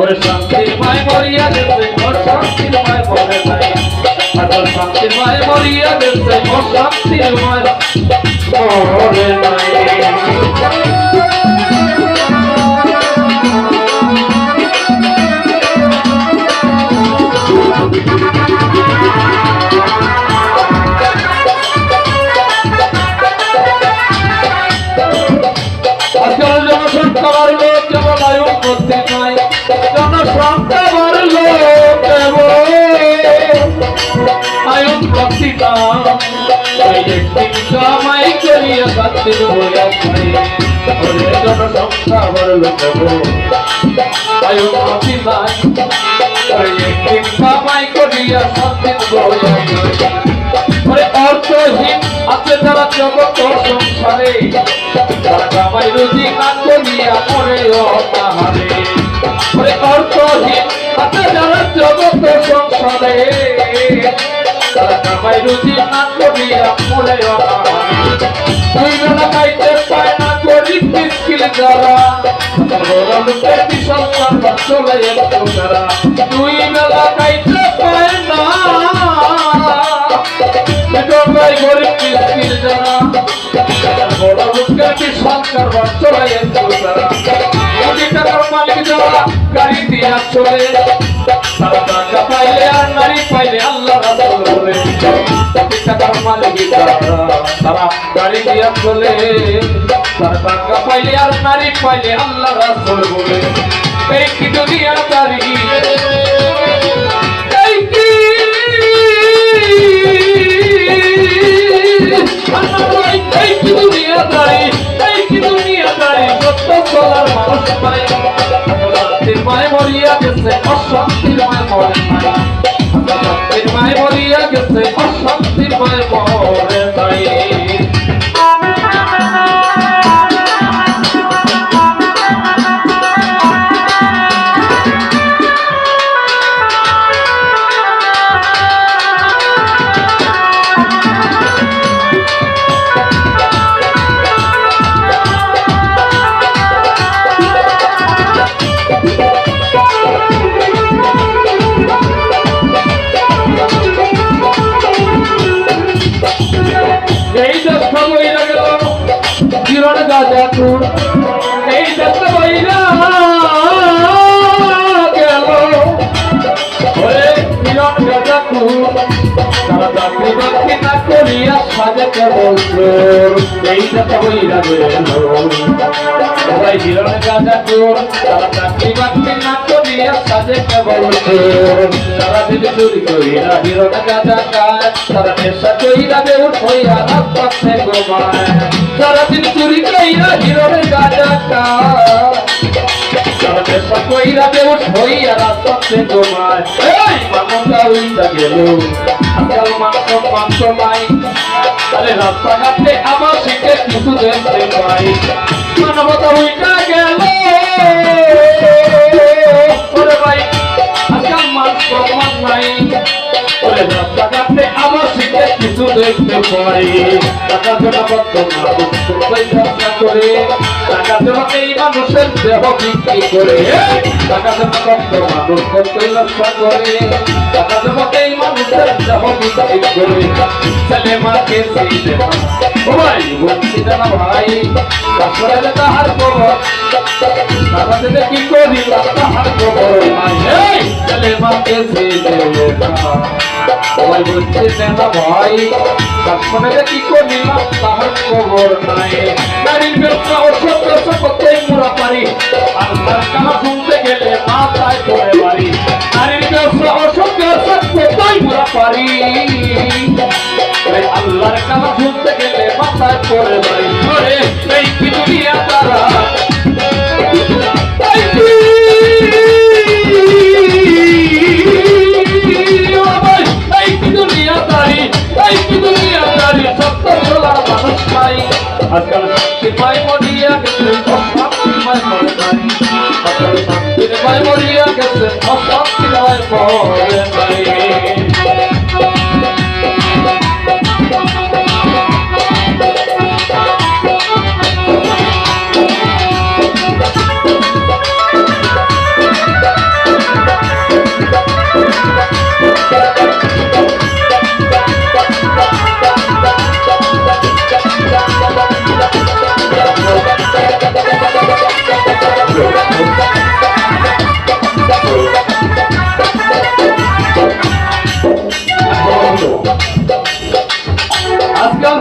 ওরে শান্তির মায় মরিয়া গেছে ওর শান্তির মায় মরে নাই আর শান্তির মায় মরিয়া গেছে ওর শান্তির মায় মরে নাই। কামাই করিয়া ওরে জনসংখ্যা নাই একদিন কামাই করিয়া ওরে অর্থহীন আছে যারা জগৎ সংসারে তারা রুজি না করিয়া মরে অনাহারে ওরে অর্থহীন আছে যারা জগৎ সংসারে তারা কামাই রুজি না করিয়া মরে দুই বেলা খাইতে পায় না গরিব মিসকিল যারা। লোকের বিশাল কারবার চলে এত তারা দুই বেলা খাইতে তারা মালিক যারা গাড়ি দিয়া চলে সারা টাকা পাইলে আর নারী পাইলে আল্লাহ রাসূল গাড়ি দিয়া চলে সারা টাকা পাইলে আর নারী পাইলে আল্লাহ রাসুল বলে এই কি দুনিয়া তারি গেছে অশান্তির মায় মরে শান্তির মায় মরিয়া গেছে গাজাপুর এই দশটা বইরা গেল ওরে কিরণ গাজাপুর তারা চাকরি বাকরি না করিয়া সাজে কেবল চোর এই দশটা বইরা গেল সবাই হিরণ গাজাপুর তারা চাকরি বাকরি না করিয়া সাজে কেবল চোর তারা চুরি গাজা বেউট হইয়া রাস্তাতে গোমায় তারা দিল চুরি কইরা হিরণ গাজা খায় তারা নেশা কইরা বেউট হইয়া রাস্তাতে গোমায় এই মানবটা উইটা গেল। আজকাল মাংস মাংস মানবতা উইটা গেল। ওরে ভাই নাই। দেখতে পাই টাকা কোথায় ব্যবসা করে। টাকা জোটা এই মানুষের দেহ বিক্রি করে। টাকা জোটা কত মানুষ কোথায় ব্যবসা করে। টাকা জোটা এই মানুষের দেহ বিক্রি করে। ছেলে মাকে ও ভাই, বলছি না ভাই কাপড়ে তাহার খবর। টাকা কি করি তাহার খবর। সবাই বলছে নেতা ভাই। কাশ্মীরে কি করলাম তাহার খবর নাই। নারীর ব্যবসা ব্যবসা করতেই মোরা পারি। আল্লাহর কামা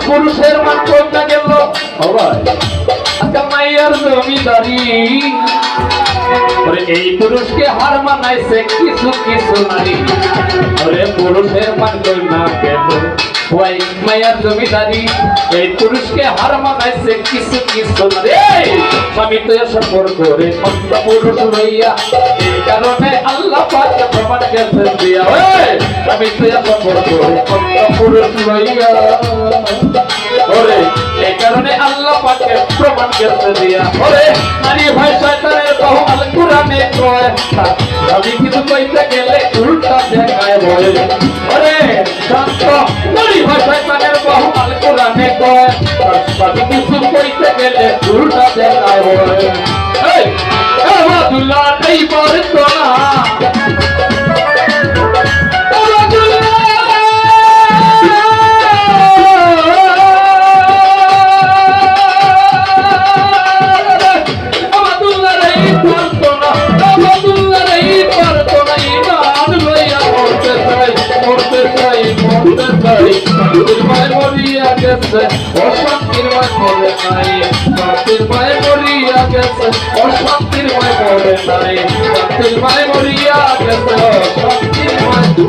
পুরুষের মান গেল আজকে মাইয়ার জমিদারি। এই পুরুষকে হার মানাইছে কিছু কিছু নারী ওরে পুরুষের মান কন্যা গেল আমি তো সম্পর্ক রে আল্লাহ প্রমাণ গেছেন দিয়া। ওরে এই কারণে আল্লাহ পাকে প্রমাণ গেছে দিয়া ভাই শয়তানের বহু আল কয় আমি কিছু কইতে গেলে উল্টা দেখায় বলে ওরে শান্ত নারী ভাই শয়তানের বহু আল কোরআনে কয় আমি কিছু কইতে গেলে অশান্তির মায় মরে নাই শান্তির মায় মরিয়া গেছে অশান্তির মরে